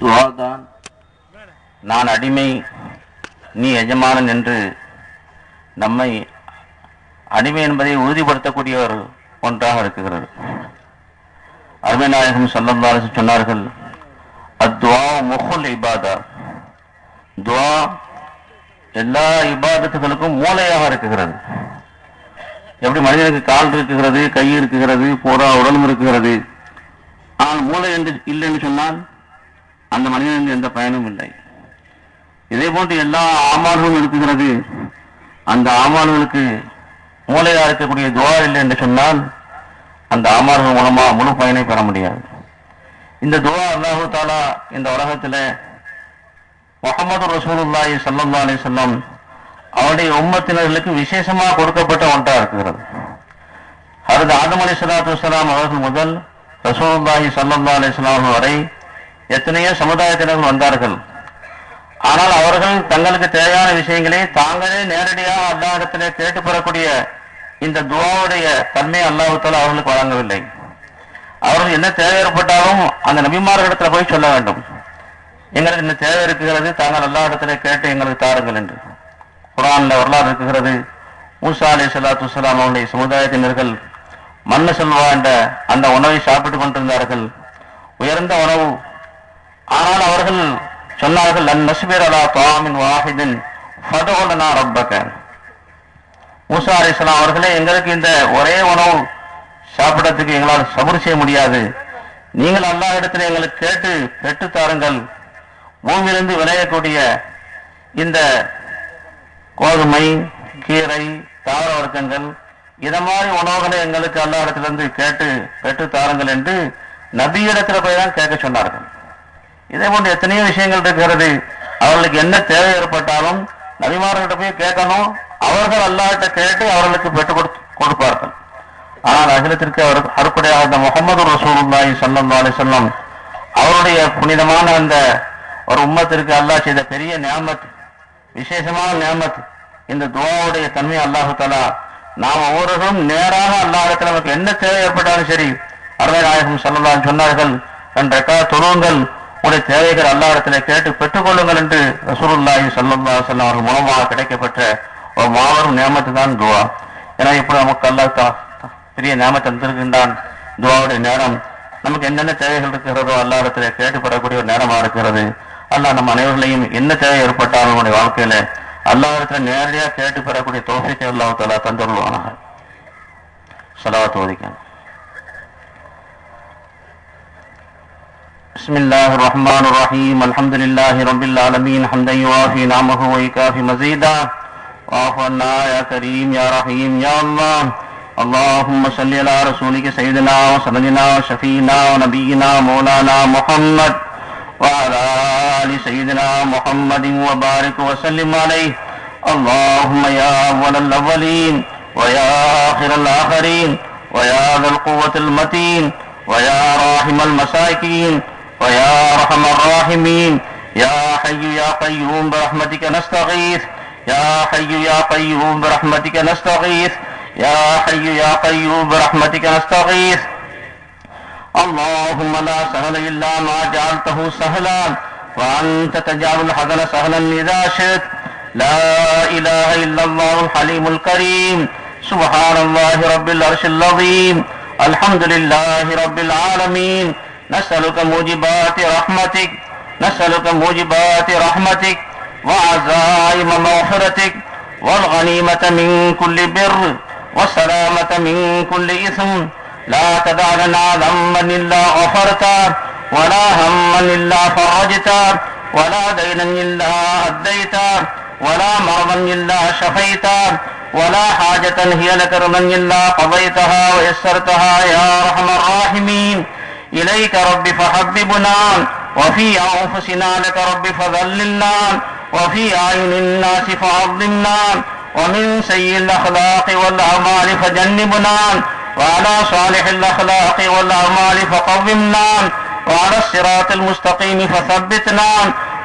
துவாதான். நான் அடிமை நீ எஜமானன் என்று நம்மை அடிமை என்பதை உறுதிப்படுத்தக்கூடிய ஒரு ஒன்றாக இருக்குகிறது அருமைநாயகம் நாயகம் சொன்னார்கள் அத்வா முகுல் இபாதா. துவா எல்லா இபாதத்துகளுக்கும் மூளையாக இருக்குகிறது எப்படி மனிதனுக்கு கால் இருக்குகிறது கை இருக்குகிறது பூரா உடலும் இருக்குகிறது ஆனால் மூளை என்று இல்லைன்னு சொன்னால் அந்த மனிதனுக்கு எந்த பயனும் இல்லை. இதே போன்று எல்லா ஆமால்களும் இருக்குகிறது. அந்த ஆமால்களுக்கு மூளையா இருக்கக்கூடிய துவா இல்லை என்று சொன்னால் அந்த ஆமால்கள் மூலமா முழு பயனை பெற முடியாது. இந்த துவா அல்லாஹு தாலா இந்த உலகத்துல முகமது ரசூலுல்லாஹி ஸல்லல்லாஹு அலி சொல்லம் அவருடைய உம்மத்தினர்களுக்கு விசேஷமாக கொடுக்கப்பட்ட ஒன்றா இருக்கிறது. ஹரத் ஆதம் அலி சலாத்து வலாம் அவர்கள் முதல் ரசூலுல்லாஹி ஸல்லல்லாஹு அலைஹி வரை எத்தனையோ சமுதாயத்தினர்கள் வந்தார்கள். ஆனால் அவர்கள் தங்களுக்கு தேவையான விஷயங்களை தாங்களே நேரடியாக அல்லாஹிடத்திலே கேட்டு பெறக்கூடிய இந்த துவாவுடைய தன்மை அல்லாஹத்தால் அவர்களுக்கு வழங்கவில்லை. அவர்கள் என்ன தேவை ஏற்பட்டாலும் அந்த நபிமார்களிடத்தில் போய் சொல்ல வேண்டும். எங்களுக்கு இந்த தேவை இருக்கிறது தாங்கள் அல்லாஹிடத்திலே கேட்டு எங்களுக்கு தாருங்கள் என்று. குரானில் வரலாறு இருக்கிறது. மூசா அலி சலாத்து வலாம் அவனுடைய சமுதாயத்தினர்கள் மண்ண செல்வா என்ற அந்த உணவை சாப்பிட்டுக் கொண்டிருந்தார்கள். உயர்ந்த உணவு ஆனால் அவர்கள் சொன்னார்கள் அன் நஸ்பிர் அலா தாமின் வாஹிதின் ஃபதகுலனா ரப்பக மூசா அலிஸ்லாம் அவர்களே எங்களுக்கு இந்த ஒரே உணவு சாப்பிடறதுக்கு எங்களால் சபர் செய்ய முடியாது. நீங்கள் அல்லா இடத்துல எங்களுக்கு கேட்டு பெற்று தாருங்கள். பூமியிலிருந்து விளையக்கூடிய இந்த கோதுமை கீரை தாவர வர்க்கங்கள் இத மாதிரி உணவுகளை எங்களுக்கு அல்லா இடத்திலிருந்து கேட்டு பெற்று தாருங்கள் என்று நபியிடத்துல போய் தான் கேட்க சொன்னார்கள். இதே போன்ற எத்தனையோ விஷயங்கள் இருக்கிறது அவர்களுக்கு என்ன தேவை ஏற்பட்டாலும் நபிமார்கிட்ட போய் கேட்கணும். அவர்கள் அல்லாட்ட கேட்டு அவர்களுக்கு பெற்றுக் கொடு கொடுப்பார்கள். ஆனால் அகிலத்திற்கு அவர் அறுப்படையாக இந்த முகமது ரசூலுல்லாஹி ஸல்லல்லாஹு அலைஹி வஸல்லம் அவருடைய புனிதமான அந்த ஒரு உம்மத்திற்கு அல்லாஹ் செய்த பெரிய நியாமத் விசேஷமான நியாமத் இந்த துவாவுடைய தன்மை அல்லாஹு தலா நாம் ஒவ்வொருவரும் நேராக அல்லாஹிடத்தில் நமக்கு என்ன தேவை ஏற்பட்டாலும் சரி அருமை நாயகம் சொல்லலாம் சொன்னார்கள் ரெண்டக்கா தொழுவுங்கள் உடைய தேவைகள் அல்லாஹிடத்தில் கேட்டு பெற்றுக்கொள்ளுங்கள் என்று ரசூலுல்லாஹி சல்லா செல்லம் அவர்கள் மூலமாக கிடைக்கப்பட்ட ஒரு மாபெரும் நியமத்து தான் துவா. ஏன்னா இப்படி நமக்கு அல்லாஹ் பெரிய நியமத்தை தந்திருக்கின்றான். துவாவுடைய நேரம் நமக்கு என்னென்ன தேவைகள் இருக்கிறதோ அல்லாஹிடத்தில் கேட்டு பெறக்கூடிய ஒரு நேரமா இருக்கிறது. அல்லா நம்ம அனைவர்களையும் என்ன தேவை ஏற்பட்டாலும் நம்முடைய வாழ்க்கையில அல்லாஹிடத்துல நேரடியா கேட்டு பெறக்கூடிய தோசைக்கு அல்லாஹ் தலா தந்துள்ளுவானாக சலாவத்து بسم اللہ الرحمن الرحیم، الحمد للہ رب العالمین حمد یوافی نامہ ویکافی مزیدہ۔ وعفو اللہ یا کریم، یا رحیم، یا اللہ۔ اللہم صلی اللہ رسولی کے سیدنا و سندنا و شفینا و نبینا مولانا محمد وعلا آل سیدنا محمد و بارک و سلم علیہ۔ اللہم یا اول الاولین و یا آخر الاخرین و یا ذا القوة المتین و یا راحم المسائکین و یا راحم المسائکین ويا ارحم الراحمين، يا حي يا قيوم برحمتك نستغيث، يا حي يا قيوم برحمتك نستغيث، يا حي يا قيوم برحمتك نستغيث. اللهم لا سهل إلا ما جعلته سهلا، وأنت تجعل الحزن سهلا إذا شئت. لا إله إلا الله الحليم الكريم، سبحان الله رب العرش العظيم، الحمد لله رب العالمين. نسألك موجبات رحمتك، نسألك موجبات رحمتك، وعزائم مغفرتك، والغنيمة من كل بر، والسلامة من كل إثم. لا تدع لنا ذنبا إلا غفرته، ولا هما إلا فرجته، ولا دينا إلا أديته، ولا مرضا إلا شفيته، ولا حاجة هي لك رضا إلا قضيتها ويسرتها يا أرحم الراحمين. إليك رب فحببنا وفي أنفسنا لك رب فذللنا وفي أعين الناس فعظمنا ومن سيء الأخلاق والأعمال فجنبنا وعلى صالح الأخلاق والأعمال فقومنا وعلى الصراط المستقيم فثبتنا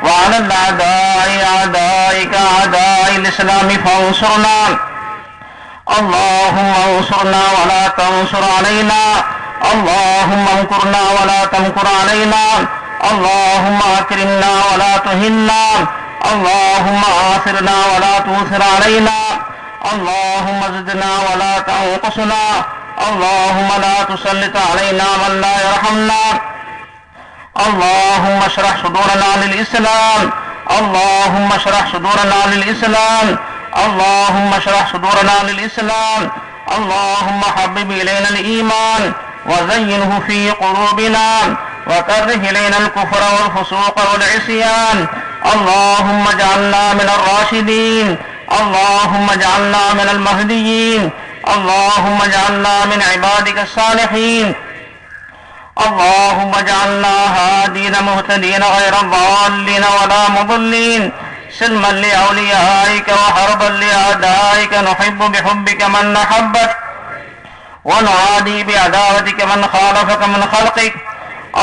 وعلى الأعداء أعدائك أعداء الإسلام فانصرنا اللهم انصرنا ولا تنصر علينا اللهم انكرنا ولا تمكر علينا. اللهم أكرمنا ولا تهنا. اللهم آثرنا ولا تؤثر علينا. اللهم زدنا ولا تنقصنا. اللهم لا تسلط علينا من لا يرحمنا. اللهم اشرح صدورنا للإسلام. اللهم اشرح صدورنا للإسلام. اللهم اشرح صدورنا للإسلام. اللهم حبب إلينا الإيمان. وزينه في قلوبنا وكره إلينا الكفر والفسوق والعصيان اللهم اجعلنا من الراشدين اللهم اجعلنا من المهديين اللهم اجعلنا من عبادك الصالحين اللهم اجعلنا هادين مهتدين غير ضالين ولا مضلين سلما لأوليائك وحربا لأعدائك نحب بحبك من نحبك ونعادي بعداوتك من خالفك من خلقك.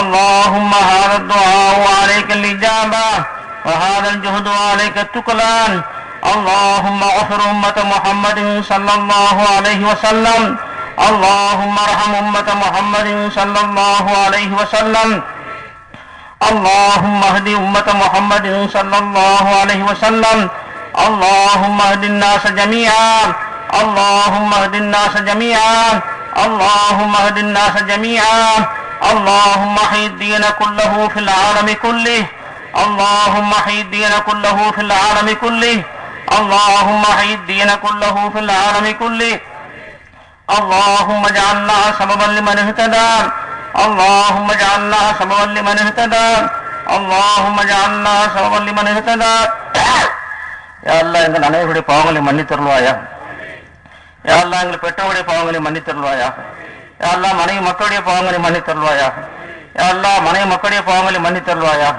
اللهم هذا الدعاء عليك الإجابة، وهذا الجهد عليك التكلان اللهم اغفر أمة محمد صلى الله عليه وسلم. اللهم ارحم أمة محمد صلى الله عليه وسلم. اللهم اهد أمة محمد صلى الله عليه وسلم. اللهم اهد الناس جميعا. اللهم اهد الناس جميعا اللهم اهد الناس جميعا اللهم حي الدين كله في العالم كله اللهم حي الدين كله في العالم كله اللهم حي الدين كله في العالم كله اللهم اجعلنا سببا لمن اهتدى اللهم اجعلنا سببا لمن اهتدى اللهم اجعلنا سببا لمن اهتدى யா அல்லாஹ் எங்கள் அனைவருடைய பாவங்களை மன்னித்தருள்வாயா யாரெல்லாம் அல்லாஹ் எங்கள் பெற்றோருடைய பாவங்களை மன்னித்தருள்வாயாக? யாரெல்லாம் மனைவி மக்களுடைய பாவங்களை மன்னித்தருள்வாயாக? யாரெல்லாம் மனைவி மக்களுடைய பாவங்களை மன்னித்தருள்வாயாக?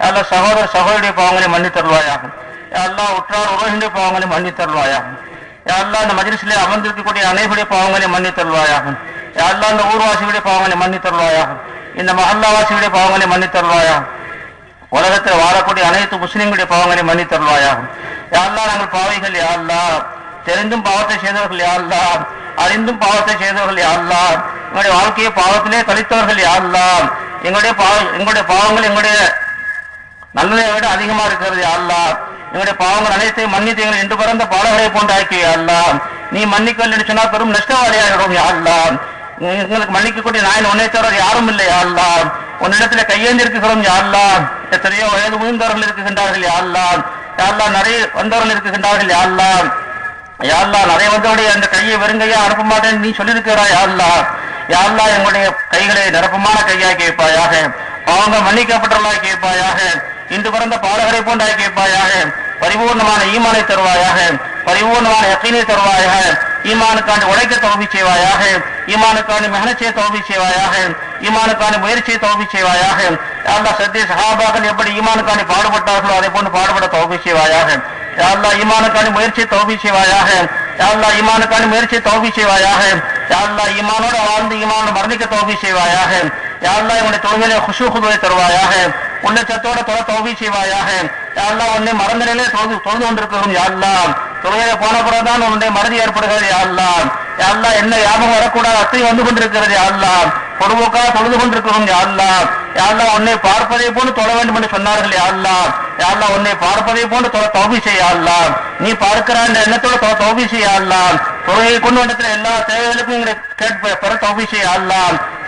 யாரெல்லாம் சகோதர சகோதரிய பாவங்களை மன்னித்தருள்வாயாக? யாரெல்லாம் உற்றார் உறவினுடைய பாவங்களை மன்னித்தருள்வாயாக? யாரெல்லாம் இந்த மஜிலிசிலே அமர்ந்திருக்கக்கூடிய அனைவருடைய பாவங்களை மன்னித்தருள்வாயாக? யாரெல்லாம் இந்த ஊர்வாசியுடைய பாவங்களை மன்னித்தருள்வாயாக? இந்த மஹல்லாவாசியுடைய பாவங்களை மன்னித்தருள்வாயாக? உலகத்தில் வாழக்கூடிய அனைத்து முஸ்லீம்களுடைய பாவங்களை மன்னித்தருள்வாயா யாரெல்லாம் நாங்கள் பாவைகள்? யாரெல்லாம் தெரிந்தும் பாவத்தை செய்தவர்கள் யாரெல்லாம்? அறிந்தும் பாவத்தை செய்தவர்கள் யாரெல்லாம்? எங்களுடைய வாழ்க்கையை பாவத்திலே கழித்தவர்கள் யாரெல்லாம்? எங்களுடைய பாவ எங்களுடைய பாவங்கள் எங்களுடைய நல்லதை விட அதிகமா இருக்கிறது யாரெல்லாம்? எங்களுடைய பாவங்கள் அனைத்தையும் மன்னித்து எங்களை இன்று பிறந்த பாலகரை போன்ற ஆக்கி யாரெல்லாம்? நீ மன்னிக்கவில்லை சொன்னால் பெரும் நஷ்டவாளியாகிறோம் யாரெல்லாம்? எங்களுக்கு மன்னிக்கக்கூடிய நாயன் உன்னை தவிர யாரும் இல்லை யாரெல்லாம்? உன்னிடத்துல கையேந்தி இருக்கிறோம் யாரெல்லாம்? எத்தனையோ வயது முதிர்ந்தவர்கள் இருக்குகின்றார்கள் யாரெல்லாம்? யாரெல்லாம் நிறைய வந்தவர்கள் இருக்குகின்றார்கள் யாரெல்லாம்? யாரெல்லாம் அதை வந்தவுடைய அந்த கையை வெறுங்கையா அனுப்ப மாட்டேன் நீ சொல்லியிருக்கிறாய் யாரெல்லாம் யாரெல்லாம் எங்களுடைய கைகளை நிரப்பமான கையா கேட்பாயாக? அவங்க மன்னிக்கப்பட்டவர்களாய் கேட்பாயாக? இன்று பிறந்த பாடகரை போன்றாய் கேட்பாயாக? பரிபூர்ணமான ஈமானை தருவாயாக? பரிபூர்ணமான யக்கீனை தருவாயாக? ஈமானுக்காண்டி உழைக்க தோல்வி செய்வாயாக? ஈமானுக்காண்டி மெகனச்சியை தோல்வி செய்வாயாக? ஈமானுக்காண்டி முயற்சியை தோல்வி செய்வாயாக? அல்லா சத்திய சகாபாக்கள் எப்படி ஈமானுக்காண்டி பாடுபட்டார்களோ அதை போன்று பாடுபட தோல்வி செய்வாயாக? யாழ்லா ஈமானுக்கான முயற்சியை தோல்வி செய்வாயாக? யாழ்லா ஈமானுக்கான முயற்சியை தோல்வி செய்வாயாக? யாழ்லா ஈமானோட வாழ்ந்து ஈமானோட மரணிக்க தோல்வி செய்வாயாக? யாழ்லா இவனுடைய தொழுகையில குஷு குதுவை தருவாயாக? உள்ளச்சத்தோட தொலை தோல்வி செய்வாயாக? யாழ்லா உன்னை மறந்த நிலையில தொழுது தொழுது கொண்டிருக்கிறோம்? யாழ்லா தொழுகையில போன பிறகுதான் உன்னுடைய மறதி ஏற்படுகிறது. யாழ்லா யாழ்லா என்ன ஞாபகம் வரக்கூடாது அத்தை வந்து கொண்டிருக்கிறது? யாழ்லா பொதுவோக்காக தொழுது கொண்டிருக்கிறோம்? யாழ்லா யாழ்லா உன்னை பார்ப்பதை போன்று தொழ வேண்டும் என்று சொன்னார்கள்? யாழ்லா யாழ்லா உன்னை பார்ப்பதை போன்று தொலை தௌபி செய்யல்லா நீ பார்க்கிற அந்த எண்ணத்தோட தொலை தௌபி செய்யல்லா தொழுகையை கொண்டு வந்ததுல எல்லா தேவைகளுக்கும் எங்களை கேட்டு பெற தௌபி செய்யல்லா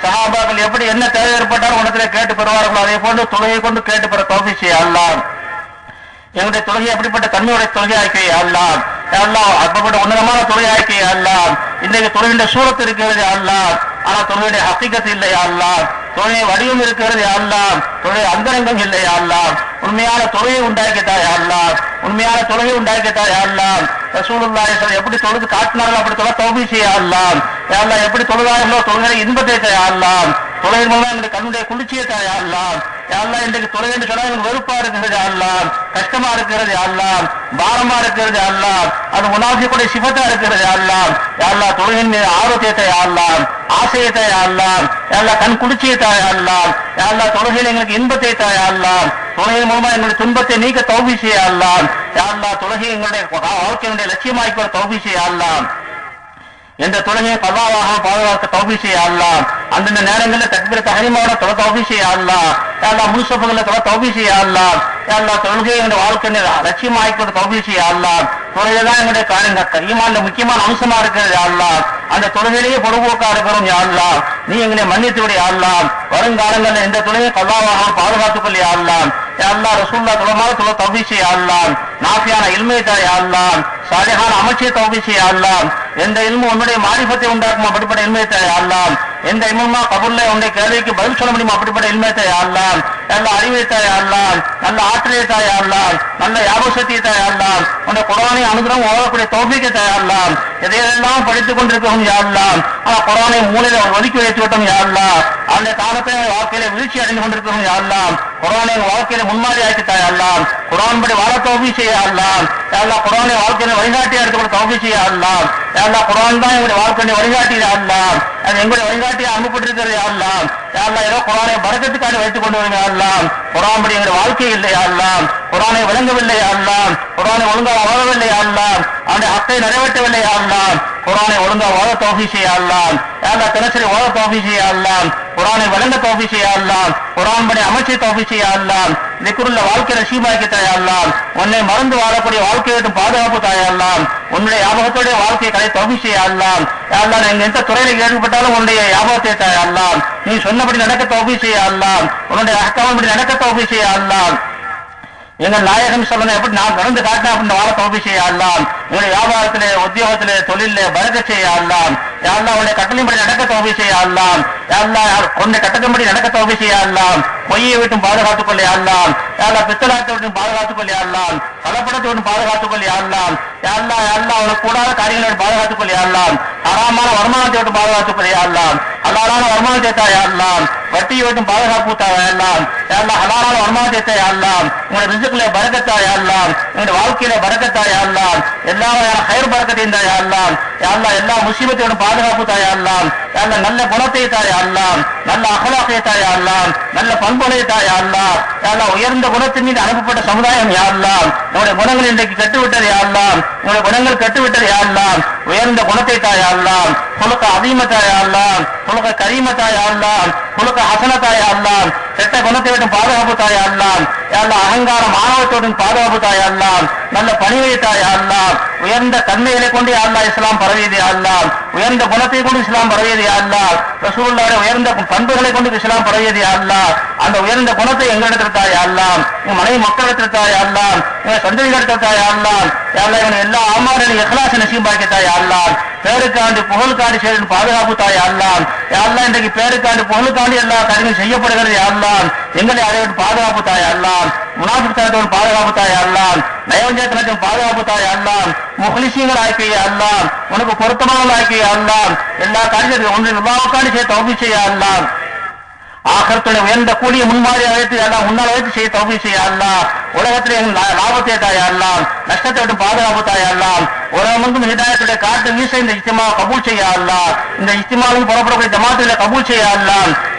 சஹாபாக்கள் எப்படி என்ன தேவை ஏற்பட்டாலும் உனத்துல கேட்டு பெறுவார்களோ அதே போன்று தொழுகை கொண்டு கேட்டு பெற தௌபி செய்யலாம் எங்களுடைய தொழுகை அப்படிப்பட்ட தன்மையுடைய தொழுகை ஆக்கி அல்லாம் எல்லாம் அப்படிப்பட்ட உன்னதமான தொழுகை ஆக்கி அல்லாம் இன்றைக்கு தொழுகின்ற சூரத்து இருக்கிறது அல்லாம் ஆனா தொழுகையுடைய ஹக்கிகத்து இல்லை அல்லாம் தொழுகை வடிவம் இருக்கிறது அல்லா தொழுகை அந்தரங்கம் இல்லை அல்லா உண்மையான தொழுகை உண்டாக்கிட்டாய் அல்லா உண்மையான தொழுகை உண்டாக்கிட்டாய் அல்லா ரசூலுல்லாஹி ஸல்லல்லாஹு எப்படி தொழுது காட்டினார்கள் அப்படி தொழ தௌபி செய்ய அல்லா எப்படி தொழுதார்களோ தொழுகை இன்பத்தை தாய் அல்லா மூலம் கண்ணுடைய குளிர்ச்சியை தாய் அல்லா யாரெல்லாம் இன்றைக்கு தொலை என்று சொன்னால் எனக்கு வெறுப்பா இருக்கிறது யாரெல்லாம் கஷ்டமா இருக்கிறது யாரெல்லாம் பாரமா இருக்கிறது யாரெல்லாம் அது உணாசிக்கூடிய சிபத்தா இருக்கிறது யாரெல்லாம் யாரெல்லாம் தொழுகின் மீது ஆரோக்கியத்தை யாரெல்லாம் ஆசையத்தை யாரெல்லாம் யாரெல்லாம் கண் குளிர்ச்சியை தாய் அல்லா யாரெல்லாம் தொழுகையில் எங்களுக்கு இன்பத்தை தாய் அல்லா தொழுகையின் மூலமா எங்களுடைய துன்பத்தை நீக்க தௌபி செய்யலாம் யாரெல்லாம் தொழுகை எங்களுடைய வாழ்க்கையினுடைய லட்சியமாய்க்கு தௌபி செய்யலாம் எந்த தொழுகையை கல்லாவாக பாதுகாக்க தௌபி செய்ய அந்தந்த நேரங்களில் தக்பீர தகரிமாவோட தொலை தௌபி செய்ய அல்லாம் எல்லாம் முன்சப்புகளை தொலை தௌபி செய்ய அல்லாம் எல்லாம் தொழுகை எங்களுடைய வாழ்க்கை லட்சியமாய்க்கிறது தௌபி செய்ய அல்லாம் தொழுகை தான் எங்களுடைய காரியங்கள் ஈமான்ல முக்கியமான அம்சமா இருக்கிறது ஆடலாம் அந்த தொழுகையிலேயே பொழுதுபோக்கா இருக்கிறோம் யாழ்லாம் நீ எங்களை மன்னித்து விட வருங்காலங்களில் எந்த தொழுகை கல்லாவாக பாதுகாத்துக் கொள்ளி ஆடலாம் அல்லா ரசூல்லா துலமாக துல தௌபிசி யாழ்லாம் நாஃபியான இல்மையை தாய் யாழ்லாம் சாலிஹான அமைச்சை தௌபிசி யாழ்லாம் எந்த இல்மு உன்னுடைய மாரிபத்தை உண்டாக்குமா அப்படிப்பட்ட இல்மையை தர யாழ்லாம் எந்த இல்முமா கபுல்ல உன்னுடைய கேள்விக்கு பதில் சொல்ல முடியுமா அப்படிப்பட்ட இல்மையை தர யாழ்லாம் நல்ல அறிவை தர யாழ்லாம் நல்ல ஆற்றலை தர யாழ்லாம் நல்ல யாபசக்தியை தர யாழ்லாம் உன்னுடைய குரானை அனுகிரகம் ஓதக்கூடிய தௌபிக்கை தயாரலாம் எதையெல்லாம் படித்துக் கொண்டிருக்கவும் யாருலாம் ஆனா குரானை மூலையில ஒதுக்கி வைத்து விட்டோம் யாருலாம் அந்த காலத்தை வாழ்க்கையில வீழ்ச்சி அடைந்து கொண்டிருக்கிறோம் யாருலாம் குரானை வாழ்க்கையில முன்மாதிரி ஆக்கி அல்லாம் குரான் படி வாழ தௌபி செய்யலாம் யாரெல்லாம் குரானை வாழ்க்கையில வழிகாட்டியா எடுத்துக்கொள்ள செய்ய அல்லாம் யாரெல்லாம் குரான் தான் எங்களுடைய வாழ்க்கையை வழிகாட்டி அல்லாம் எங்களுடைய வழிகாட்டியா அனுப்பப்பட்டிருக்கிறது அல்லாம் யாரெல்லாம் ஏதோ குரானை பறக்கத்துக்காக வைத்துக் கொண்டு வருங்க அல்லாம் குரான் படி எங்களுடைய வாழ்க்கை இல்லை அல்லாம் குரானை விளங்கவில்லை அல்லாம் குரானை ஒழுங்காக வளரவில்லை அல்லாம் அவனுடைய அத்தை நிறைவேற்றவில்லை அல்லாம் குரானை ஒழுங்கா ஓத செய்ய அல்லாம் யாரெல்லாம் தினசரி ஓத செய்ய அல்லாம் குரானை விளங்க தோஃபி செய்ய அல்லாம் குரான் படி அமைச்சை செய்ய செய்யலாம் நிக்குருள்ள வாழ்க்கை ரசீமாக்கி தாயல்லாம் உன்னை மறந்து வாழக்கூடிய வாழ்க்கையை பாதுகாப்பு தாயல்லாம் உன்னுடைய ஞாபகத்துடைய வாழ்க்கையை கடை செய்ய அல்லாம் யாரெல்லாம் எங்க எந்த துறையில ஈடுபட்டாலும் உன்னுடைய ஞாபகத்தை தாயல்லாம் நீ சொன்னபடி நடக்க தோஃபி செய்ய அல்லாம் உன்னுடைய அக்கவன்படி நடக்க தோஃபி செய்ய அல்லாம் எங்கள் நாயகம் சொல்லணும் எப்படி நான் நடந்து காட்டினா அப்படின்னு வாழ தௌபி செய்ய ஆடலாம் எங்களுடைய வியாபாரத்திலே உத்தியோகத்திலே தொழிலே பறக்க செய்ய ஆடலாம் யாரெல்லாம் உன்னை கட்டளைப்படி நடக்க தௌபி செய்ய ஆடலாம் யாரெல்லாம் கட்டத்தின்படி நடக்க தௌபி செய்யலாம் பொய்யை விட்டும் பாதுகாத்துக் கொள்ளையாடலாம் ஆடலாம் யாரெல்லாம் பித்தலாத்தை விட்டும் பாதுகாத்துக் கொள்ளையாடலாம் ஆடலாம் கலப்படத்தை விட்டும் பாதுகாத்துக் கொள்ளையாடலாம் ஆடலாம் யாரா யாரெல்லாம் உனக்கு கூடாத காரியங்களை விட்டு பாதுகாத்துக் கொள்ளையாடலாம் ஆடலாம் அறாமான வருமானத்தை விட்டு பாதுகாத்துக் கொள்ளையாடலாம் ஆடலாம் ஹலாலான வருமானத்தை தாயல்லாம் வட்டியை விட்டும் பாதுகாப்பு தாயல்லாம் யாரெல்லாம் ஹலாலான வருமானத்தை தாயல்லாம் உங்களுடைய ரிசுக்களை பறக்கத்தாயல்லாம் உங்களோட வாழ்க்கையில பறக்கத்தாயல்லாம் எல்லா வகையான கயிறு பறக்கத்தையும் தாயல்லாம் யாரா எல்லா முசீபத்தையோடும் பாதுகாப்பு தாயாடலாம் யாரா நல்ல குணத்தை அல்லாம் நல்ல அகலாசையத்தாய் தாயல்லாம் நல்ல பண்புகளை தாயல்லாம் யாரெல்லாம் உயர்ந்த குணத்தின் மீது அனுப்பப்பட்ட சமுதாயம் யாரெல்லாம் நம்முடைய குணங்கள் இன்றைக்கு கெட்டுவிட்டது யாரெல்லாம் நம்முடைய குணங்கள் கெட்டுவிட்டது யாரெல்லாம் உயர்ந்த குணத்தை தாயல்லாம் குலத்தை அதிமத்தாய் அல்லாம் புழுக்க கரீமத்தாய் அல்லாம் உனக்கு ஹசனத்தாய் அல்லாம் கெட்ட குணத்தை விட்டு பாதுகாப்பு தாய் அல்லாம் யாரெல்லாம் அகங்காரம் ஆணவத்தோடும் பாதுகாப்பு தாய் அல்லாம் நல்ல பணிவை தாய் அல்லாம் உயர்ந்த தன்மைகளை கொண்டு அல்லா இஸ்லாம் பரவியது அல்லாம் உயர்ந்த குணத்தை கொண்டு இஸ்லாம் பரவியது அல்லாம் ரசூல்லாட உயர்ந்த பண்புகளை கொண்டு இஸ்லாம் பரவியது அல்லாம் அந்த உயர்ந்த குணத்தை எங்களிடத்தில் தாய் அல்லாம் உன் மனைவி மக்களிடத்தில் தாய் அல்லாம் என் சந்ததிகளிடத்தில் தாய் அல்லாம் யாரெல்லாம் இவன் எல்லா ஆமாரின் எஹ்லாச நசீபாக்கி தாய் அல்லாம் பேருக்காண்டு புகழுக்காண்டு செய்து பாதுகாப்பு தாய் அல்லாம் யாரெல்லாம் இன்றைக்கு பேருக்காண்டு புகழுக்காண்டு எல்லா காரியங்களும் செய்யப்படுகிறது யாரெல்லாம்? எங்களை அதை பாதுகாப்பு தாய் அல்லாம் முனாபித்தனத்தோடு பாதுகாப்பு தாய் அல்லாம் நயவஞ்சத்தினத்தின் பாதுகாப்பு தாய் அல்லாம் முகலிசியங்கள் ஆக்கிய அல்லாம் உனக்கு பொருத்தமான ஆக்கிய அல்லாம் எல்லா காரியத்தையும் ஒன்றின் உலாவுக்காண்டு செய்ய தௌபி செய்ய அல்லாம் ஆகரத்துடைய உயர்ந்த கூடிய முன்மாதிரி அழைத்து எல்லாம் முன்னால் வைத்து செய்ய தௌபி செய்ய அல்லாம் உலகத்திலே எங்கள் லாபத்தை தாய் நஷ்டத்தை விட்டு பாதுகாப்பு தாய் உலகமுக்கும் உலகமெங்கும் ஹிதாயத்துடைய காட்டு வீச இந்த இஸ்திமா கபூல் செய்ய இந்த இஸ்திமாவில் புறப்படக்கூடிய ஜமாத்துல கபூல் செய்ய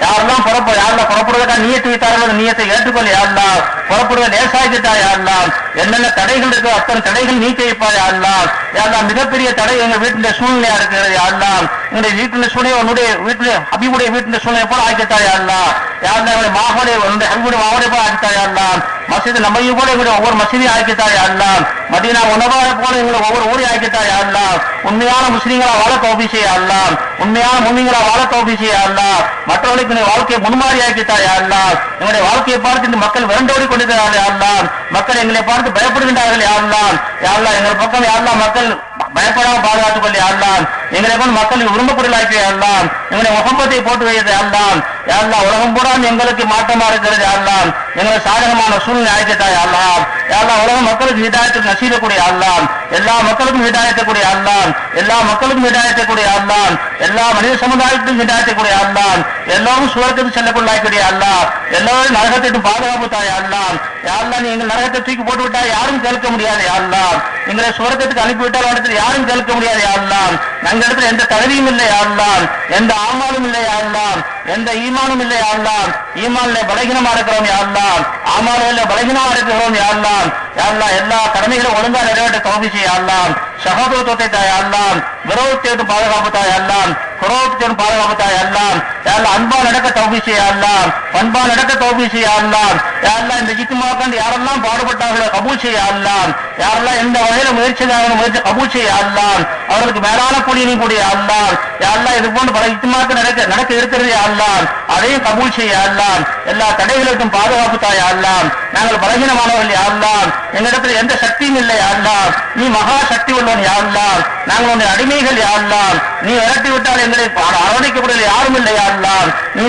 யாரெல்லாம் புறப்பட யாரெல்லாம் புறப்படுவதற்காக நீயத்து வைத்தார்கள் அந்த நீயத்தை ஏற்றுக்கொள்ள யாரலாம் புறப்படுவ லேசாகிட்டாய் அல்லாம் என்னென்ன தடைகள் இருக்கோ அத்தனை தடைகள் நீக்கி வைப்பா யாரலாம் யாரெல்லாம் மிகப்பெரிய தடை எங்க வீட்டுல சூழ்நிலையா இருக்கிறது யாரலாம் எங்களுடைய வீட்டுல சூழ்நிலை உன்னுடைய வீட்டுல அபிவுடைய வீட்டுல சூழ்நிலை போல ஆக்கிட்டாய் அல்லாம் யாரெல்லாம் எங்களுடைய மாகோடைய உன்னுடைய அபிவுடைய மாவோடைய போல ஆக்கிட்டாய் அல்லாம் மசித் நம்மையும் போல எங்களுடைய ஒவ்வொரு மசீதியும் ஆக்கிட்டாய் அல்லாம் மதீனா உணவாக போல எங்களுடைய ஒவ்வொரு ஊரை ஆக்கிட்டாய் ஆடலாம் உண்மையான முஸ்லீம்களா வாழ தோபி ஆடலாம் உண்மையான முன்னிங்களா வாழ தோபி ஆடலாம் மற்றவர்களுக்கு இந்த வாழ்க்கையை முன்மாறி ஆக்கிட்டாய் அல்லாம் எங்களுடைய வாழ்க்கையை பார்த்து இந்த மக்கள் விரண்டோடி கொண்டிருக்கிறார்கள் யாரெல்லாம் மக்கள் எங்களை பார்த்து பயப்படுகின்றார்கள் யாரெல்லாம் யாரெல்லாம் எங்கள் பக்கம் யாரெல்லாம் மக்கள் பயப்படாமல் பாதுகாத்துக் கொள்ளி யாரெல்லாம் எங்களை கொண்டு மக்களுக்கு விரும்பப்படலாக்கி யாரெல்லாம் எங்களை முகம்பத்தை போட்டு வைத்தது யாரெல்லாம் யாரெல்லாம் உலகம் பூரா எங்களுக்கு மாற்றமா இருக்கிறது யாரெல்லாம் எங்களை சாதகமான சூழ்நிலை ஆக்கிட்டாய் யாரெல்லாம் யாரெல்லாம் உலக மக்களுக்கு ஹிதாயத்துக்கு நசீதக்கூடிய யாரெல்லாம் எல்லா மக்களுக்கும் ஹிதாயத்தக்கூடிய யாரெல்லாம் எல்லா மக்களுக்கும் ஹிதாயத்தக்கூடிய யாரெல்லாம் எல்லா மனித சமுதாயத்துக்கும் ஹிதாயத்தக்கூடிய யாரெல்லாம் எல்லோரும் சுவர்க்கத்துக்கு செல்லக்குள்ளாக்கூடிய யாரெல்லாம் எல்லோரும் நரகத்திற்கு பாதுகாப்பு தாய் யாரெல்லாம் யாரெல்லாம் நீ எங்கள் நரகத்தை தூக்கி போட்டு விட்டா யாரும் கேட்க முடியாது யாரெல்லாம் எங்களை சுவர்க்கத்துக்கு அனுப்பிவிட்டால் இடத்துல யாரும் கேட்க முடியாது யாரெல்லாம் எங்க இடத்துல எந்த தகுதியும் இல்லை யாரெல்லாம் எந்த ஆமாலும் இல்லை யாரெல்லாம் எந்த ஈமானும் இல்லை யாரெல்லாம் ஈமான்ல பலகீனமா இருக்கிறோம் யாரெல்லாம் ஆமால பலகீனமா இருக்கிறோம் யாரெல்லாம் யாரெல்லாம் எல்லா கடமைகளும் ஒழுங்கா நிறைவேற்ற தௌபி செய்யலாம் சகோதரத்துவத்தை தாயெல்லாம் விரோதத்தை பாதுகாப்பு தாயெல்லாம் குரோதத்தை பாதுகாப்பு தாயெல்லாம் யாரெல்லாம் அன்பால் நடக்க தௌபி செய்யலாம் பண்பால் நடக்க தௌபி செய்யலாம் யாரெல்லாம் இந்த ஜித்துமாக்கண்டு யாரெல்லாம் பாடுபட்டார்களோ கபூல் செய்யலாம் யாரெல்லாம் எந்த வகையில முயற்சி முயற்சி கபூல் செய்யலாம் அவர்களுக்கு மேலான கூலியினையும் கூடிய அல்லாம் யாரெல்லாம் இது போன்று பல இத்துமாக்கு நடக்க நடக்க இருக்கிறது அல்லாம் அதையும் கபூல் செய்யலாம் எல்லா தடைகளுக்கும் பாதுகாப்பு தாய் அல்லாம் நாங்கள் பலகீனமானவர்கள் யாரெல்லாம் எங்களிடத்தில் எந்த சக்தியும் இல்லை யாரெல்லாம் நீ மகா சக்தி உள்ளவன் யாரெல்லாம் நாங்கள் உன்னை அடிமைகள் யாரெல்லாம் நீ விரட்டி விட்டால் எங்களை அரவணைக்கப்படுவது யாரும் இல்லை யாரெல்லாம் நீ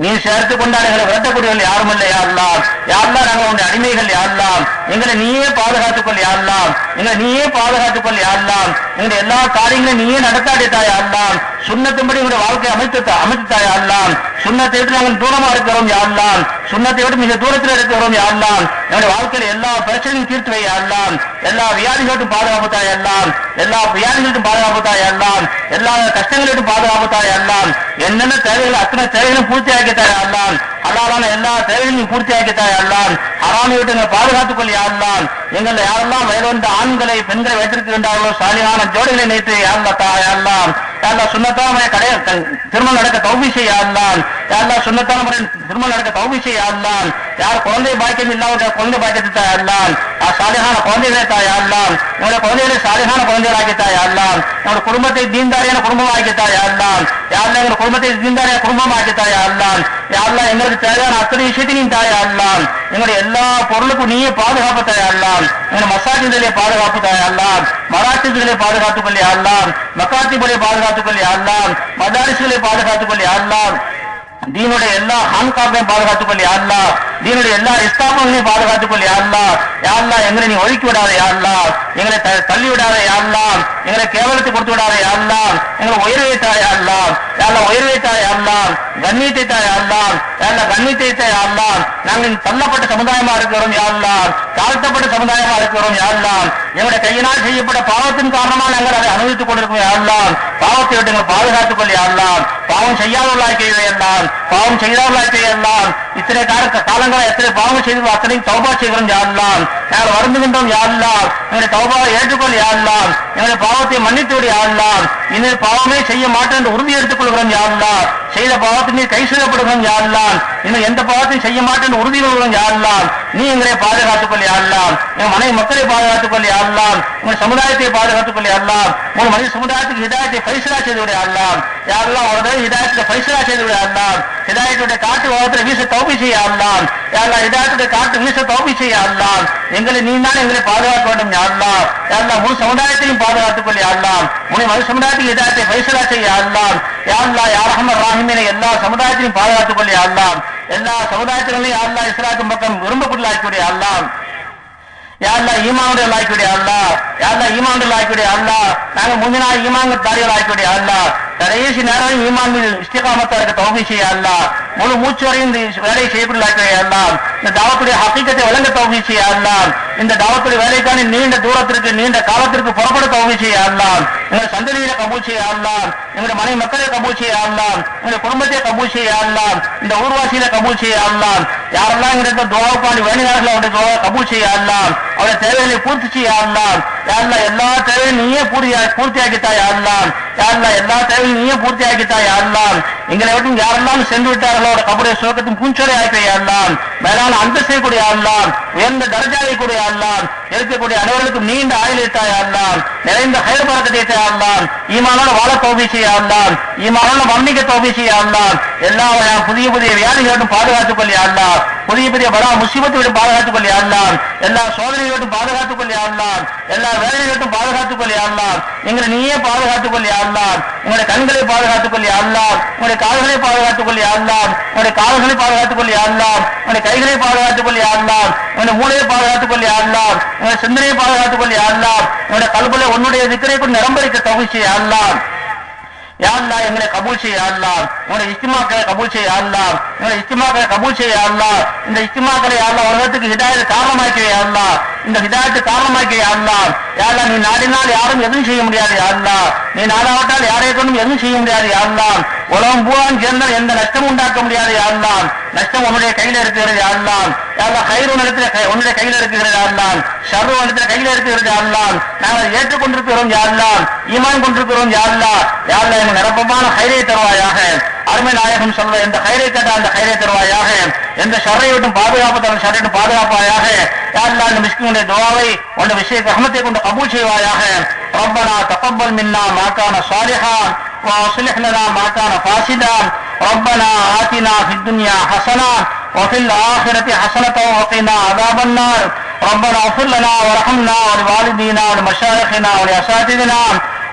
நீ சேர்த்து கொண்டால் எங்களை விரட்டக்கூடியவர்கள் யாரும் இல்லை யாரெல்லாம் யாரெல்லாம் நாங்கள் உன்னுடைய அடிமைகள் யாரெல்லாம் எங்களை நீயே பாதுகாத்துக் கொள் யாரெல்லாம் எங்களை நீயே பாதுகாத்துக் கொள் யாரெல்லாம் எங்களுடைய எல்லா காரியங்களையும் நீயே நடத்தாடி தாய் யாரெல்லாம் சுண்ணத்தின்படி எங்களுடைய வாழ்க்கை அமைத்து தா- அமைத்து தாய் யாரெல்லாம் சுண்ணத்தை விட்டு நாங்கள் தூரமா இருக்கிறோம் யாரெல்லாம் சுண்ணத்தை விட்டு மிக தூரத்தில் இருக்கிறோம் யாரெல்லாம் என்னுடைய வாழ்க்கையில் எல்லா பிரச்சனையும் தீர்த்து வை எல்லா வியாதிகளுக்கும் பாதுகாப்பு தாய் எல்லாம் எல்லா வியாதிகளுக்கும் பாதுகாப்பு தாய் எல்லாம் எல்லா கஷ்டங்களுக்கும் பாதுகாப்பு தாய் எல்லாம் என்னென்ன தேவைகள் அத்தனை தேவைகளும் பூர்த்தி ஆக்கித்தாய் அல்லாம் அல்லாதான எல்லா தேவைகளையும் பூர்த்தி ஆக்கித்தாய் அல்லாம் ஹராமி விட்டு எங்களை பாதுகாத்துக் கொள் யாரெல்லாம் எங்களை யாரெல்லாம் வயதுவந்த ஆண்களை பெண்களை வைத்திருக்கின்றார்களோ சாலியான ஜோடிகளை நேற்று யாருல தாய் அல்லாம் யாரெல்லாம் சுண்ணத்தான முறை கடைய திருமணம் நடக்க தௌபி செய்ய அல்லாம் யாரெல்லாம் சுண்ணத்தான முறை திருமணம் நடக்க தௌபி செய்ய யார் குழந்தை பாக்கியம் இல்லாத குழந்தை பாக்கியத்தை தாயாடலாம் ஆ சாலிகான குழந்தைகளை தாயாடலாம் அல்லாம் என்னுடைய குழந்தைகளை சாலிகான குழந்தைகளாக என்னோட குடும்பத்தை தீன்தாரியான குடும்பமாக்கி தாய் அல்லாம் யாரெல்லாம் எங்க குடும்பத்தை தீன்தாரியான குடும்பமாக்கி தாய் அல்லாம் எங்களுக்கு தேவையான அத்தனை விஷயத்தையும் தாயா அல்லாம் எங்களுடைய எல்லா பொருளுக்கும் நீயே பாதுகாப்பு தாய் அல்லாம் எங்களுடைய மசாஜிலே பாதுகாப்பு தாய் அல்லாம் மராட்டிகளே பாதுகாத்துக் கொள்ளி அல்லாம் மக்காத்திபுரை பாதுகாத்துக் கொள்ளி அல்லாம் மதாரிசுகளை பாதுகாத்துக் கொள்ளி அல்லாம் தீனுடைய எல்லா ஹான்காப்பையும் பாதுகாத்துக் கொள்ளி யாருலா தீனுடைய எல்லா இஸ்தாபங்களையும் பாதுகாத்துக் கொள்ளி யாருலா யாருலா எங்களை நீ ஒதுக்கி விடாத யாருலா எங்களை த- தள்ளி விடாத யாருலா எங்களை கேவலத்தை கொடுத்து விடாத யாருலா எங்களை உயர் வைத்தா யாருலா யாருல உயர் வைத்தா யாருலா கண்ணியத்தை தா யாருலா யாருல கண்ணியத்தை தா யாருலா நாங்கள் தள்ளப்பட்ட சமுதாயமா இருக்கிறோம் யாருலா தாழ்த்தப்பட்ட சமுதாயமா இருக்கிறோம் யாருலா எங்களுடைய கையினால் செய்யப்பட்ட பாவத்தின் காரணமா நாங்கள் அதை அனுபவித்துக் கொண்டிருக்கோம் யாருலா பாவத்தை விட்டுங்கள் பாதுகாத்துக் கொள் யாருலாம் பாவம் செய்யாதவர்களாக்கி என்றால் பாவம் செய்தவர்களாக்கி இத்தனை கால காலங்களா எத்தனை பாவம் செய்தோம் அத்தனை தௌபா செய்கிறோம் யாருலாம் நாங்கள் வருந்துகின்றோம் யாருலாம் எங்களை தௌபாவை ஏற்றுக்கொள் யாருலாம் எங்களை பாவத்தை மன்னித்து விடு யாருலாம் இனி பாவமே செய்ய மாட்டேன் என்று உறுதி எடுத்துக் கொள்கிறோம் யாருலாம் செய்த பாவத்தின் மீது கை செய்யப்படுகிறோம் யாருலாம் இன்னும் எந்த பாவத்தையும் செய்ய மாட்டேன் என்று உறுதி கொள்கிறோம் யாருலாம் நீ எங்களை பாதுகாத்துக் கொள்ள யாருலாம் என் மனைவி மக்களை பாதுகாத்துக் கொள்ள யாருலாம் உங்கள் சமுதாயத்தை பாதுகாத்துக் கொள்ள யாருலாம் உங்கள் மனித சமுதாயத்துக்கு ஹிதாயத்தை பைசலா செய்து விட யாருலாம் யாரெல்லாம் ஒரு தடவை ஹிதாயத்தை பைசலா செய்து விட யாருலாம் ஹிதாயத்துடைய காட்டு வாகத்தில் வீச தோப்பி செய்ய யாருலாம் யாரெல்லாம் ஹிதாயத்துடைய காட்டு வீச தோப்பி செய்ய யாருலாம் எங்களை நீ தான் எங்களை பாதுகாக்க வேண்டும் யாருலாம் யாரா முழு சமுதாயத்தையும் பாதுகாத்துக் கொள்ள யாருலாம் முழு மனித சமுதாயத்துக்கு ஹிதாயத்தை பைசலா செய்ய யாருலாம் யாருலாம் யார் அஹமர் எல்லா சமுதாயத்தையும் பாதுகாத்துக் கொள்ள யாருலாம் எல்லா சமுதாயத்திலையும் யாரா இஸ்லாத்தின் பக்கம் விரும்பப்பட்டுள்ளாக்கூடிய யாரெல்லாம் யாரெல்லாம் ஈமாவுடைய லாய்க்குடைய அல்லா யாரெல்லாம் ஈமாவுடைய லாய்க்குடைய அல்லா நாங்க முந்தினா ஈமாங்க தாரிகள் ஆக்கக்கூடிய அல்லா கடைசி நேரம் ஈமான் மீது இஸ்திகாமத்தா இருக்க செய்ய முழு மூச்சு வரையும் இந்த வேலையை செய்யக்கூடிய இந்த தாவத்துடைய ஹக்கீக்கத்தை விளங்க தௌபி செய்ய இந்த தாவத்துடைய வேலைக்கான நீண்ட தூரத்திற்கு நீண்ட காலத்திற்கு புறப்பட தௌபி செய்ய எங்களை சந்ததியில கபூல் செய்ய எங்களுடைய மனைவி மக்களை கபூல் செய்ய எங்களுடைய குடும்பத்தை கபூல் செய்ய இந்த ஊர்வாசியில கபூல் செய்ய யாரெல்லாம் எங்களுக்கு துவாவுக்காண்டி வேணுகிறார்களோ அவருடைய துவா கபூல் செய்ய அவருடைய தேவைகளை பூர்த்தி செய்ய யாரெல்லாம் எல்லா தேவையும் நீயே பூர்த்தி பூர்த்தி யாரெல்லாம் அல்லா எல்லா தேவையும் நீயே பூர்த்தி ஆக்கிட்டா அல்லா எங்களை விட்டு யாரெல்லாம் சென்று விட்டார்களோ? கபுடைய சுகத்தின் பூஞ்சொலை ஆக்கி அல்லா மேலான அந்தஸ்தை கூட அல்லா உயர்ந்த தரஜாவை கூட அல்லா இருக்கக்கூடிய அனைவருக்கும் நீண்ட ஆயுளத்தாய் ஆண்டான் நிறைந்த ஹயர் பறக்கத்தை அல்லா வாழ தோபி ஆண்டான் அல்லா ஈமானோட மன்னிக்க தோபி எல்லா வகையான புதிய புதிய வியாதிகளும் பாதுகாத்துக் கொள்ளி புதிய புதிய வட முசிபத்துகளும் பாதுகாத்துக் கொள்ளி எல்லா சோதனைகளும் பாதுகாத்துக் கொள்ளி எல்லா வேலைகளும் பாதுகாத்துக் கொள்ளி எங்களை நீயே பாதுகாத்துக் கொள்ளி உங்களுடைய கண்களை பாதுகாத்துக் கொள்ளி உங்களுடைய கால்களை பாதுகாத்துக் கொள்ளி அல்லா உங்களுடைய கால்களை பாதுகாத்துக் கொள்ளி அல்லா உங்களுடைய கைகளை பாதுகாத்துக் கொள்ளி அல்லா உங்களுடைய மூளையை பாதுகாத்துக் கொள்ளி சிந்தனையை பாதுகாத்துக் கொள்ளி அல்லா உங்களுடைய கல்புல உன்னுடைய திக்கரை கொண்டு நிரம்பரிக்க தவிச்சு யாழ்லாம் யாழ்லா எங்களை கபூல் செய்ய அல்லா உங்களுடைய இஸ்திமாக்களை கபூல் செய்ய அல்லா உங்களுடைய இஸ்திமாக்களை கபூல் செய்ய இந்த இஸ்திமாக்களை யாழ்லா உலகத்துக்கு ஹிதாயத்து காரணமாக்கி அல்லா இந்த ஹிதாயத்து காரணமாக்கி யாழ்லாம் யாழ்லா நீ நாடினால் யாரும் எதுவும் செய்ய முடியாது யாழ்லா நீ நாடாவிட்டால் யாரை கொண்டும் எதுவும் செய்ய முடியாது யாழ்லாம் உலகம் பூவான் சேர்ந்தால் எந்த நஷ்டமும் உண்டாக்க முடியாது யாழ்லாம் நஷ்டம் உன்னுடைய கையில இருக்கிறது யாரெல்லாம் யாரெல்லாம் கயிறு உன்னிடத்துல கை- உன்னுடைய கையில இருக்கிறது யாரெல்லாம் ஷர்ரு உன்னிடத்துல கையில இருக்கிறது யாரெல்லாம் நாங்கள் ஏற்றுக்கொண்டிருக்கிறோம் யாரெல்லாம் ஈமான் கொண்டிருக்கிறோம் யாரெல்லாம் யாரெல்லாம் எங்கள் நிரப்பமான கயிறை தருவாயாக அருமை நாயகம் சொல்ற எந்த கயிறை கேட்டா அந்த கயிறை தருவாயாக எந்த ஷர்ரை விட்டும் பாதுகாப்பு தரும் ஷர்ரை விட்டும் பாதுகாப்பாயாக யாரெல்லாம் இந்த மிஸ்கினுடைய துவாவை உன்னுடைய விஷய ரஹமத்தை கொண்டு கபூல் செய்வாயாக ربنا تقبل منا ما كان صالحا واصلح لنا ما كان فاسدا ربنا آتنا في الدنيا حسنة وفي الآخرة حسنة وقنا عذاب النار. ربنا اغفر لنا وارحمنا ولوالدينا ولمشايخنا ولأساتذتنا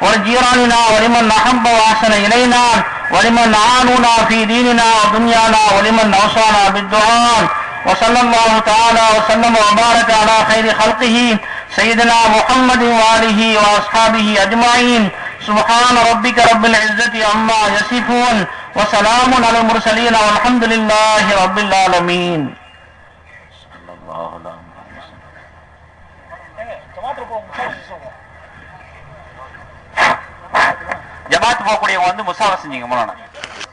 ولجيراننا ولمن أحب وأحسن إلينا ولمن عانونا في ديننا ودنيانا ولمن أوصانا بالدعاء. وصلى الله تعالى وسلم وبارك على خير خلقه سيدنا محمد وآله وأصحابه أجمعين. سبحان ربك رب العزة عما يصفون. وسلام على المرسلين والحمد لله رب العالمين صلى الله على محمد ஜமாத் போகக்கூடியவங்க வந்து முசாவா செஞ்சீங்க மூலம்